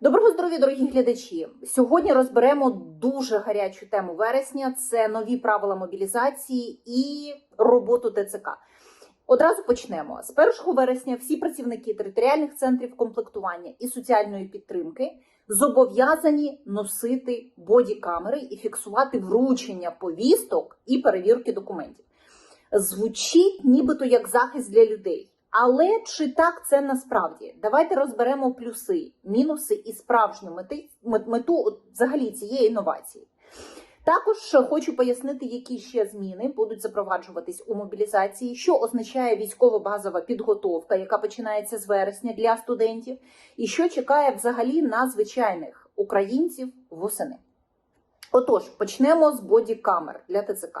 Доброго здоров'я, дорогі глядачі. Сьогодні розберемо дуже гарячу тему вересня: це нові правила мобілізації і роботу ТЦК. Одразу почнемо з 1 вересня. Всі працівники територіальних центрів комплектування і соціальної підтримки зобов'язані носити бодікамери і фіксувати вручення повісток і перевірки документів. Звучить нібито як захист для людей. Але чи так це насправді? Давайте розберемо плюси, мінуси і справжню мети, мету взагалі цієї інновації. Також хочу пояснити, які ще зміни будуть запроваджуватись у мобілізації, що означає військово-базова підготовка, яка починається з вересня для студентів, і що чекає взагалі на звичайних українців восени. Отож, почнемо з бодікамер для ТЦК.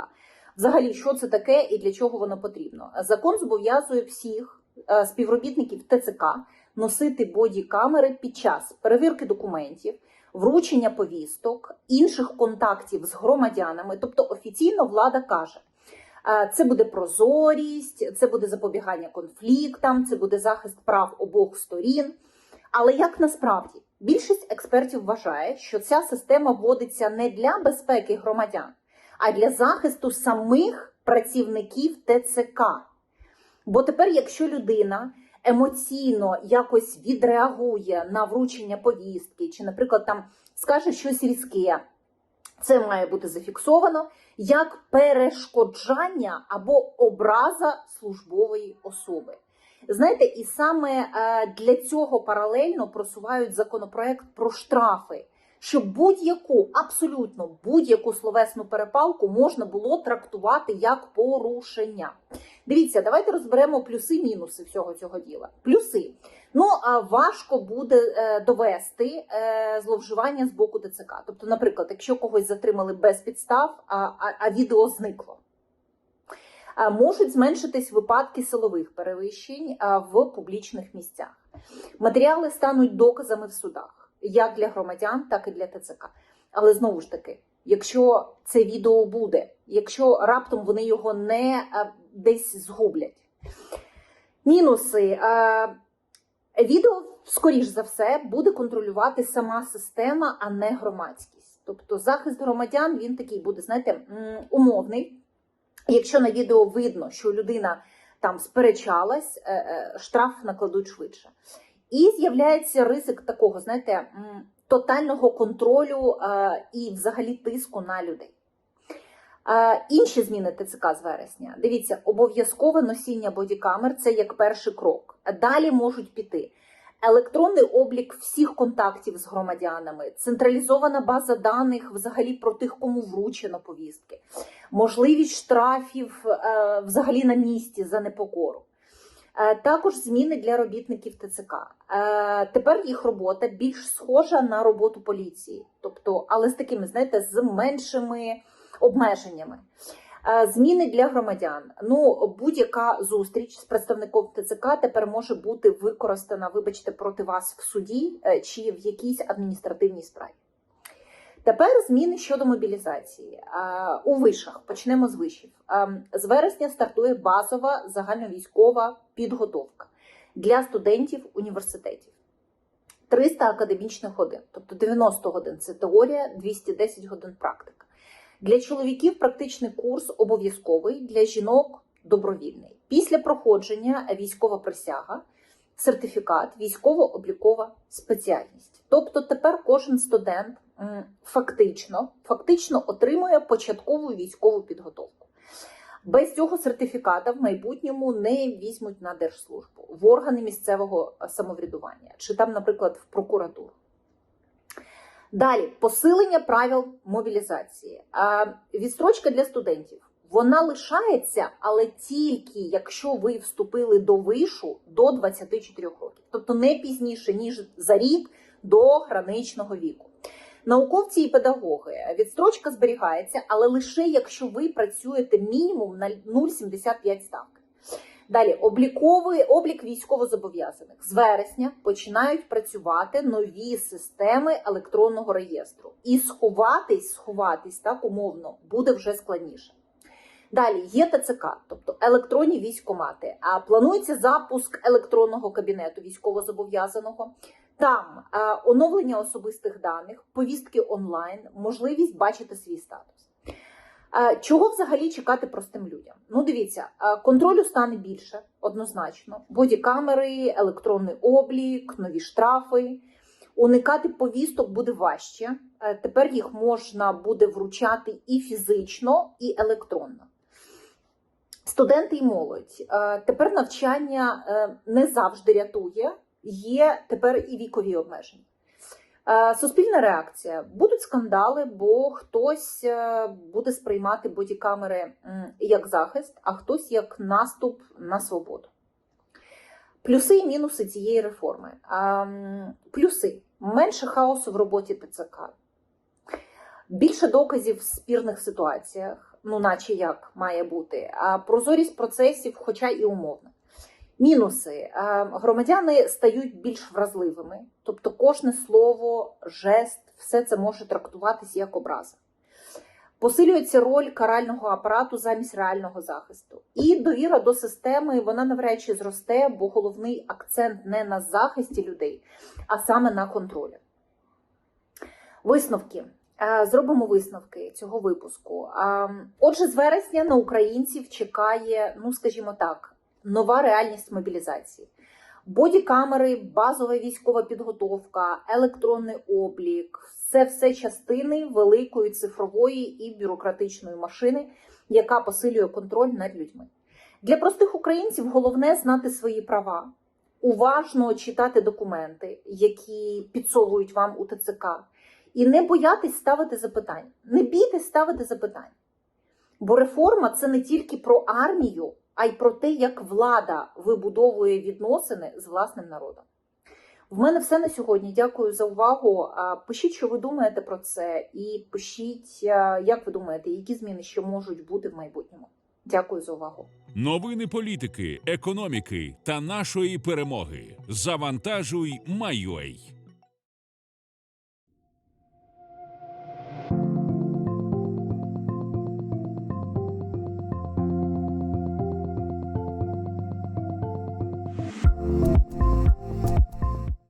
Взагалі, що це таке і для чого воно потрібно? Закон зобов'язує всіх співробітників ТЦК носити бодікамери під час перевірки документів, вручення повісток, інших контактів з громадянами. Тобто офіційно влада каже. е, Це буде прозорість, це буде запобігання конфліктам, це буде захист прав обох сторін. Але як насправді більшість експертів вважає, що ця система вводиться не для безпеки громадян, а для захисту самих працівників ТЦК. Бо тепер, якщо людина емоційно якось відреагує на вручення повістки, чи, наприклад, там скаже щось різке, це має бути зафіксовано як перешкоджання або образа службової особи. Знаєте, і саме е, для цього паралельно просувають законопроект про штрафи, щоб будь-яку, абсолютно будь-яку словесну перепалку можна було трактувати як порушення. Дивіться, давайте розберемо плюси-мінуси всього цього діла. Плюси. Ну, а важко буде е, довести е, зловживання з боку ТЦК. Тобто, наприклад, якщо когось затримали без підстав, а, а, а відео зникло. Можуть зменшитись випадки силових перевищень в публічних місцях. Матеріали стануть доказами в судах, як для громадян, так і для ТЦК. Але знову ж таки, якщо це відео буде, якщо раптом вони його не а, десь згублять. Мінуси. А, Відео, скоріш за все, буде контролювати сама система, а не громадськість. Тобто захист громадян він такий буде, знаєте, умовний. Якщо на відео видно, що людина там сперечалась, е, е, штраф накладуть швидше. І з'являється ризик такого, знаєте, тотального контролю е, і взагалі тиску на людей. Е, Інші зміни ТЦК з вересня. Дивіться, обов'язкове носіння бодікамер це як перший крок. Далі можуть піти електронний облік всіх контактів з громадянами, централізована база даних взагалі про тих, кому вручено повістки, можливість штрафів е, взагалі на місці за непокору. Е, Також зміни для робітників ТЦК. Е, Тепер їх робота більш схожа на роботу поліції, тобто, але з такими, знаєте, з меншими обмеженнями. Е, Зміни для громадян. Ну, будь-яка зустріч з представником ТЦК тепер може бути використана, вибачте, проти вас в суді чи в якійсь адміністративній справі. Тепер зміни щодо мобілізації. У вишах почнемо з вишів. З вересня стартує базова загальновійськова підготовка для студентів університетів. 300 академічних годин, тобто 90 годин це теорія, 210 годин практика. Для чоловіків практичний курс обов'язковий, для жінок добровільний. Після проходження військова присяга, сертифікат, військово-облікова спеціальність. Тобто тепер кожен студент фактично, фактично отримує початкову військову підготовку. Без цього сертифіката в майбутньому не візьмуть на держслужбу в органи місцевого самоврядування чи там, наприклад, в прокуратуру. Далі посилення правил мобілізації. А, Відстрочка для студентів. Вона лишається, але тільки якщо ви вступили до вишу до 24 років, тобто не пізніше ніж за рік до граничного віку. Науковці і педагоги відстрочка зберігається, але лише якщо ви працюєте мінімум на 0,75 ставки. Далі обліковий облік військовозобов'язаних з вересня починають працювати нові системи електронного реєстру, і сховатись, сховатись так умовно буде вже складніше. Далі є ТЦК, тобто електронні військомати. А планується запуск електронного кабінету військовозобов'язаного. Там е, оновлення особистих даних, повістки онлайн, можливість бачити свій статус. Е, Чого взагалі чекати простим людям? Ну, дивіться, е, контролю стане більше, однозначно. Бодікамери, електронний облік, нові штрафи. Уникати повісток буде важче. Тепер їх можна буде вручати і фізично, і електронно. Студенти і молодь. Е, Тепер навчання е, не завжди рятує, є тепер і вікові обмеження. Е, Суспільна реакція. Будуть скандали, бо хтось буде сприймати бодікамери як захист, а хтось як наступ на свободу. Плюси і мінуси цієї реформи. Ем, Плюси менше хаосу в роботі ТЦК, більше доказів в спірних ситуаціях, ну наче як має бути, а прозорість процесів, хоча і умовно. Мінуси Е, громадяни стають більш вразливими, тобто кожне слово, жест, все це може трактуватись як образа. Посилюється роль карального апарату замість реального захисту. І довіра до системи вона навряд чи зросте, бо головний акцент не на захисті людей, а саме на контролі. Висновки. Е, Зробимо висновки цього випуску. А, Отже, з вересня на українців чекає, ну скажімо так, нова реальність мобілізації. Бодікамери, базова військова підготовка, електронний облік це все частини великої цифрової і бюрократичної машини, яка посилює контроль над людьми. Для простих українців головне знати свої права, уважно читати документи, які підсовують вам у ТЦК, і не боятись ставити запитання. Не бійтесь ставити запитання. Бо реформа це не тільки про армію, а й про те, як влада вибудовує відносини з власним народом. В мене все на сьогодні. Дякую за увагу. Пишіть, що ви думаєте про це, і пишіть, як ви думаєте, які зміни ще можуть бути в майбутньому. Дякую за увагу. Новини політики, економіки та нашої перемоги. Завантажуй, Майой.